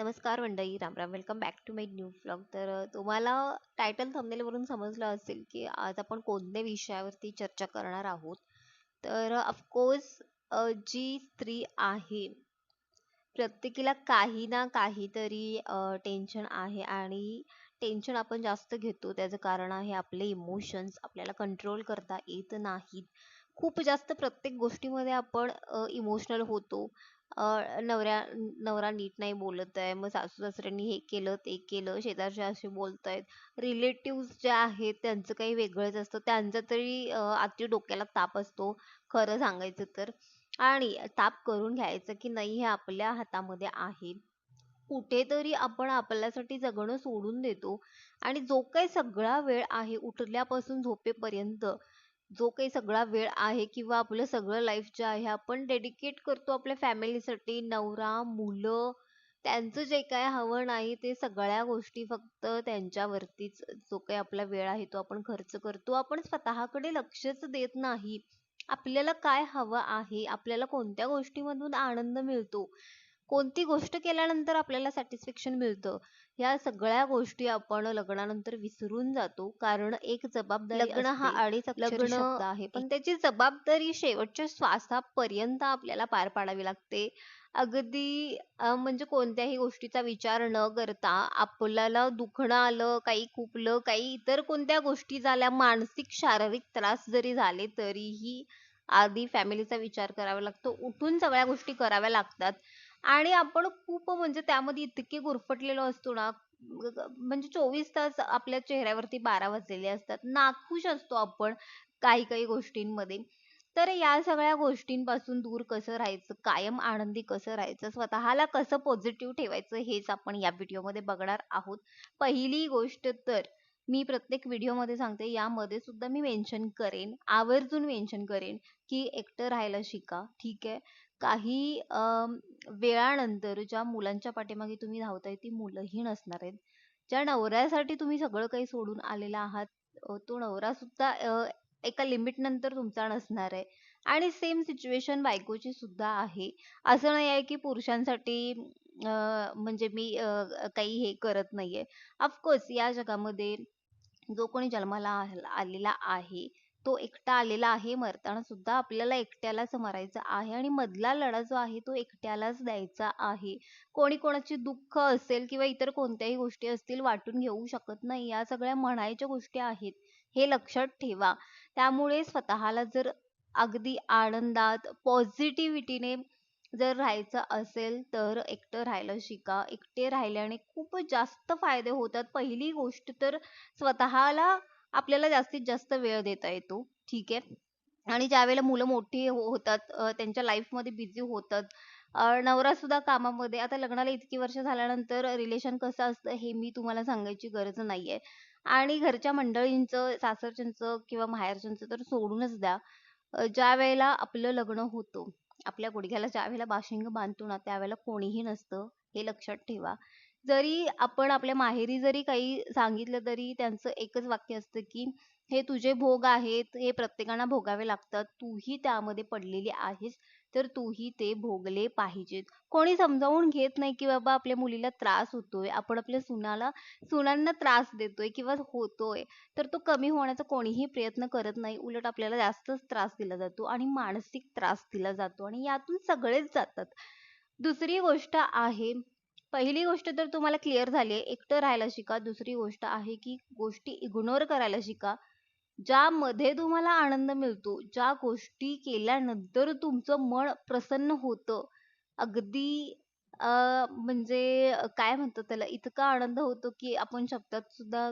नमस्कार मंडळी Ram Ram welcome back to my new blog तर तुम्हाला टायटल थंबनेलवरून समजलं असेल की आज आपण कोणत्या विषयावरती चर्चा करणार आहोत. तर ऑफकोर्स जी स्त्री आहे प्रत्येकीला काही ना काहीतरी टेन्शन आहे आणि टेन्शन आपण जास्त घेतो. त्याचं कारण आहे आपले इमोशन्स आपल्याला कंट्रोल करता येत नाहीत. खूप जास्त प्रत्येक गोष्टीमध्ये आपण इमोशनल होतो. नवऱ्या नवरा नीट नाही बोलत आहे. मग सासू सासऱ्यांनी हे केलं ते केलं शेजारचे असे बोलतायत. रिलेटिव्ज जे आहेत त्यांचं काही वेगळंच असतं. त्यांचा तरी आजच्या डोक्याला ताप असतो खरं सांगायचं तर. आणि ताप करून घ्यायचं की नाही हे आपल्या हातामध्ये आहे. कुठेतरी आपण आपल्यासाठी जगणं सोडून देतो. आणि जो काही सगळा वेळ आहे उठल्यापासून झोपेपर्यंत जो काही सगळा वेळ आहे किंवा आपलं सगळं लाईफ जे आहे आपण डेडिकेट करतो आपल्या फॅमिलीसाठी नवरा मुलं त्यांचं जे काय हवं नाही ते सगळ्या गोष्टी फक्त त्यांच्यावरतीच जो काही आपला वेळ आहे तो आपण खर्च करतो. आपण स्वतःकडे लक्षच देत नाही. आपल्याला काय हवं आहे आपल्याला कोणत्या गोष्टीमधून आनंद मिळतो? कोणती गोष्ट केल्यानंतर आपल्याला सॅटिस्फॅक्शन मिळतं? ह्या सगळ्या गोष्टी आपण लग्नानंतर विसरून जातो. कारण एक जबाबदारी लग्न हा. अडीच लग्न आहे पण त्याची जबाबदारी शेवटच्या श्वासापर्यंत आपल्याला पार पाडावी लागते. अगदी म्हणजे कोणत्याही गोष्टीचा विचार न करता आपल्याला दुखणं आलं काही खुपलं काही इतर कोणत्या गोष्टी झाल्या मानसिक शारीरिक त्रास जरी झाले तरीही आधी फॅमिलीचा विचार करावा लागतो. उठून सगळ्या गोष्टी कराव्या लागतात. आणि आपण खूप म्हणजे त्यामध्ये इतके गुरफटलेलो असतो ना म्हणजे चोवीस तास आपल्या चेहऱ्यावरती बारा वाजलेले असतात. नाखुश असतो आपण काही काही गोष्टींमध्ये. तर या सगळ्या गोष्टींपासून दूर कसं राहायचं? कायम आनंदी कसं राहायचं? स्वतःला कसं पॉझिटिव्ह ठेवायचं? हेच आपण या व्हिडिओमध्ये बघणार आहोत. पहिली गोष्ट तर मी प्रत्येक व्हिडिओमध्ये सांगते यामध्ये सुद्धा मी मेन्शन करेन आवर्जून मेन्शन करेन की एकटं राहायला शिका. ठीक आहे? काही वेळानंतर ज्या मुलांच्या पाठीमागे तुम्ही धावताय ती मुलंही नसणार आहेत. ज्या नवऱ्यासाठी तुम्ही सगळं काही सोडून आलेला आहात तो नवरा सुद्धा एका लिमिट नंतर तुमचा नसणार आहे. आणि सेम सिच्युएशन बायकोची सुद्धा आहे. असं नाही आहे की पुरुषांसाठी अ, म्हणजे मी अ, काही हे करत नाहीये. ऑफकोर्स या जगामध्ये जो कोणी जन्माला आल- आलेला आहे तो एकटा आलेला आहे मरताना सुद्धा आपल्याला एकट्यालाच मरायचं आहे आणि मधला लढा जो आहे तो एकट्यालाच द्यायचा आहे. कोणी कोणाची दुःख असेल किंवा इतर कोणत्याही गोष्टी असतील वाटून घेऊ शकत नाही. या सगळ्या म्हणायच्या गोष्टी आहेत हे लक्षात ठेवा. त्यामुळे स्वतःला जर अगदी आनंदात पॉझिटिव्हिटीने जर राहायचं असेल तर एकटं राहायला शिका. एकटे राहिल्याने खूप जास्त फायदे होतात. पहिली गोष्ट तर स्वतःला आपल्याला जास्तीत जास्त वेळ देता येतो. ठीक आहे? आणि ज्या वेळेला मुलं मोठी हो- होतात अ, त्यांच्या लाईफमध्ये बिझी होतात अ, नवरा सुद्धा कामामध्ये आता लग्नाला इतकी वर्ष झाल्यानंतर रिलेशन कसं असतं हे मी तुम्हाला सांगायची गरज नाहीये. आणि घरच्या मंडळींचं सासरच्यांचं किंवा माहेरच्यांचं तर सोडूनच द्या. अ, ज्या वेळेला आपलं लग्न होतं आपल्या गुडघ्याला ज्या वेळेला बाशिंग बांधतो ना त्यावेळेला कोणीही नसतं हे लक्षात ठेवा. जरी आपण आपल्या माहेरी जरी काही सांगितलं तरी त्यांचं एकच वाक्य असतं की हे तुझे भोग आहेत हे प्रत्येकाला भोगावे लागतात तूही त्यामध्ये पडलेली आहेस तर तूही ते भोगले पाहिजेत. कोणी समजावून घेत नाही की बाबा आपल्या मुलीला त्रास होतोय आपण आपल्या सुनाला सुनांना त्रास देतोय किंवा होतोय तर तो कमी होण्याचा कोणीही प्रयत्न करत नाही. उलट आपल्याला जास्तच त्रास दिला जातो आणि मानसिक त्रास दिला जातो आणि यातून सगळेच जातात. दुसरी गोष्ट आहे पहिली गोष्ट तर तुम्हाला क्लिअर झाली आहे. एकटं राहायला शिका. दुसरी गोष्ट आहे की गोष्टी इग्नोर करायला शिका. ज्यामध्ये तुम्हाला आनंद मिळतो ज्या गोष्टी केल्यानंतर तुमचं मन प्रसन्न होतं. अगदी अं म्हणजे काय म्हणतात त्याला? इतका आनंद होतो की आपण शब्दात सुद्धा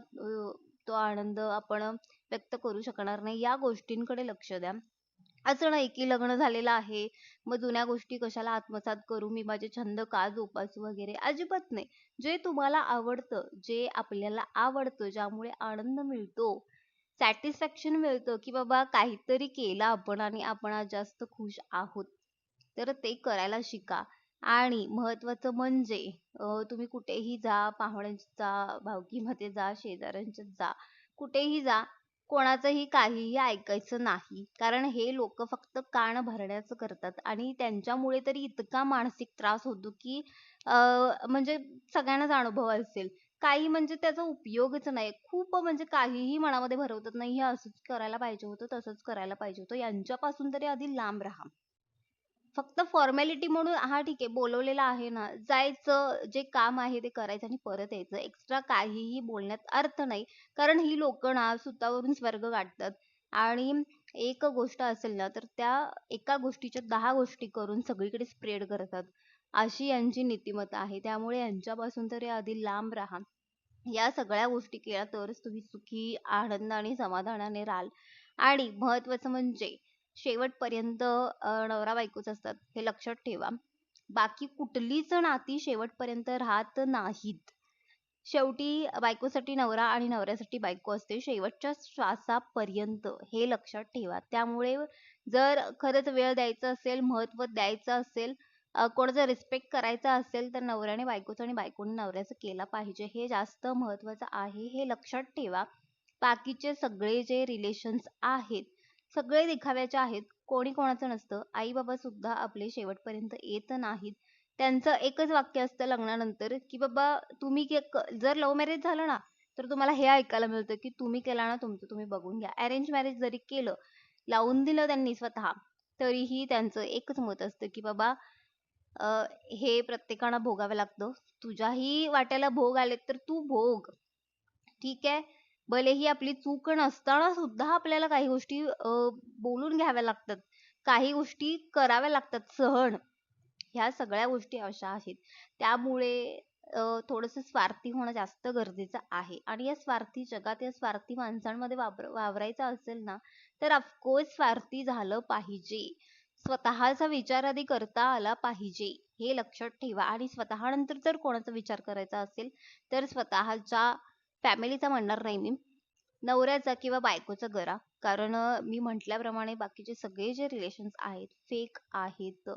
तो आनंद आपण व्यक्त करू शकणार नाही. या गोष्टींकडे लक्ष द्या. असं नाही की लग्न झालेलं आहे मग जुन्या गोष्टी कशाला आत्मसात करू? मी माझे छंद का जोपासू वगैरे? अजिबात नाही. जे तुम्हाला आवडतं जे आपल्याला आवडतं ज्यामुळे आनंद मिळतो सॅटिस्फॅक्शन मिळतं की बाबा काहीतरी केलं आपण आणि आपण जास्त खुश आहोत. तर ते करायला शिका. आणि महत्वाचं म्हणजे तुम्ही कुठेही जा पाहुण्यांच्या जा भावकीमध्ये जा शेजाऱ्यांच्यात जा. कुठेही जा कोणाचंही काहीही ऐकायचं नाही. कारण हे लोक फक्त कान भरण्याचं करतात आणि त्यांच्यामुळे तरी इतका मानसिक त्रास होतो, की म्हणजे सगळ्यांनाच अनुभव असेल. काही म्हणजे त्याचा उपयोगच नाही. खूप म्हणजे काहीही मनामध्ये भरवतात. नाही हे असंच करायला पाहिजे होतं, तसंच करायला पाहिजे होतं. यांच्यापासून तरी आधी लांब राहा. फक्त फॉर्मॅलिटी म्हणून हां, ठीक आहे बोलवलेलं आहे ना, जायचं, जे काम आहे ते करायचं आणि परत यायचं. एक्स्ट्रा काहीही बोलण्यात अर्थ नाही. कारण ही लोकं ना सुतावरून स्वर्ग गाठतात आणि एक गोष्ट असेल ना, तर त्या एका गोष्टीच्या दहा गोष्टी करून सगळीकडे स्प्रेड करतात. अशी यांची नीतिमत्ता आहे. त्यामुळे यांच्यापासून तरी आधी लांब राहा. या सगळ्या गोष्टी केल्या तरच तुम्ही सुखी, आनंदाने, समाधानाने राहाल आणि महत्त्वाचं म्हणजे शेवटपर्यंत नवरा-बायकोच असतात हे लक्षात ठेवा. बाकी कुठलीच नाती शेवटपर्यंत राहत नाहीत. शेवटी बायकोसाठी नवरा आणि नवऱ्यासाठी बायको असते शेवटच्या श्वासापर्यंत हे लक्षात ठेवा. त्यामुळे जर खरंच वेळ द्यायचा असेल, महत्त्व द्यायचं असेल, कोणाचा रिस्पेक्ट करायचा असेल, तर नवऱ्याने बायकोचं आणि बायकोने नवऱ्याचं केला पाहिजे. हे जास्त महत्त्वाचं आहे हे लक्षात ठेवा. बाकीचे सगळे जे रिलेशन्स आहेत, सगळे दिखाव्याचे आहेत. कोणी कोणाचं नसतं. आई-बाबा सुद्धा आपले शेवटपर्यंत येत नाहीत. त्यांचं एकच वाक्य असतं लग्नानंतर, की "बाबा तुम्ही जर लव्ह मॅरेज झालं ना, तर तुम्हाला हे ऐकायला मिळतं, की तुम्ही केला ना तुमचं तुम्ही बघून घ्या." अरेंज मॅरेज जरी केलं, लावून दिलं त्यांनी स्वतः, तरीही त्यांचं एकच मत असतं, की "बाबा हे प्रत्येकाला भोगावं लागतं. तुझ्याही वाट्याला भोग आलेत तर तू भोग." ठीक आहे. भलेही आपली चूक नसताना सुद्धा आपल्याला काही गोष्टी अं बोलून घ्याव्या लागतात. काही गोष्टी कराव्या लागतात सहन. ह्या सगळ्या गोष्टी अशा आहेत. त्यामुळे अ, थोडंसं स्वार्थी होणं जास्त गरजेचं आहे आणि या स्वार्थी जगात या स्वार्थी माणसांमध्ये वापर वावरायचं असेल ना, तर ऑफकोर्स स्वार्थी झालं पाहिजे. स्वतःचा विचार आधी करता आला पाहिजे, हे लक्षात ठेवा आणि स्वतःनंतर जर कोणाचा विचार करायचा असेल, तर स्वतःच्या फॅमिलीचा म्हणणार नाही मी, नवऱ्याचा किंवा बायकोचा करा. कारण मी म्हटल्याप्रमाणे बाकीचे सगळे जे रिलेशन्स आहेत, फेक आहेत.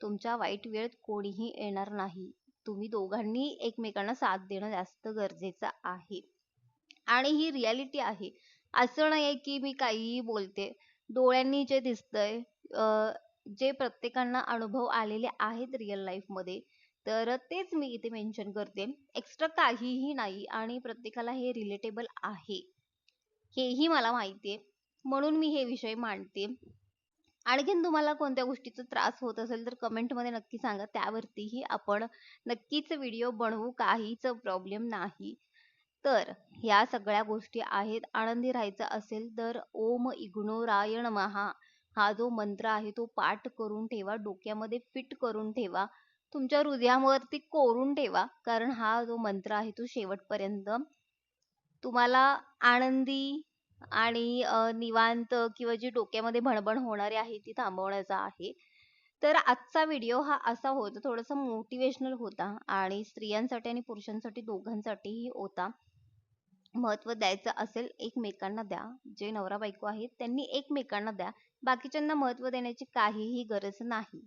तुमच्या वाईट वेळेत कोणीही येणार नाही. तुम्ही दोघांनी एकमेकांना साथ देणं जास्त गरजेचं आहे. आणि ही रियालिटी आहे. असं नाही आहे की मी काहीही बोलते. डोळ्यांनी जे दिसतंय जे प्रत्येकांना अनुभव आलेले आहेत रिअल लाईफमध्ये, तर तेच मी इथे मेन्शन करते. एक्स्ट्रा काहीही नाही आणि प्रत्येकाला हे रिलेटेबल आहे. हेही मला माहिती आहे. म्हणून मी हे विषय मांडते. आणखीन तुम्हाला कोणत्या गोष्टीचा त्रास होत असेल तर कमेंटमध्ये नक्की सांगा. त्यावरतीही आपण नक्कीच व्हिडिओ बनवू. काहीच प्रॉब्लेम नाही. तर ह्या सगळ्या गोष्टी आहेत. आनंदी राहायचं असेल तर ओम इग्नोरायण महा हा जो मंत्र आहे तो पाठ करून ठेवा. डोक्यामध्ये फिट करून ठेवा. तुमच्या हृदयावरती कोरून ठेवा. कारण हा जो मंत्र आहे तो शेवटपर्यंत तुम्हाला आनंदी आणि निवांत किंवा जी डोक्यामध्ये भणभण होणारी आहे ती थांबवण्याचा आहे. तर आजचा व्हिडिओ हा असा होता थोडासा मोटिवेशनल होता आणि स्त्रियांसाठी आणि पुरुषांसाठी दोघांसाठीही होता. महत्त्व द्यायचं असेल एकमेकांना द्या. जे नवरा-बायको आहेत त्यांनी एकमेकांना द्या. बाकीच्यांना महत्त्व देण्याची काहीही गरज नाही.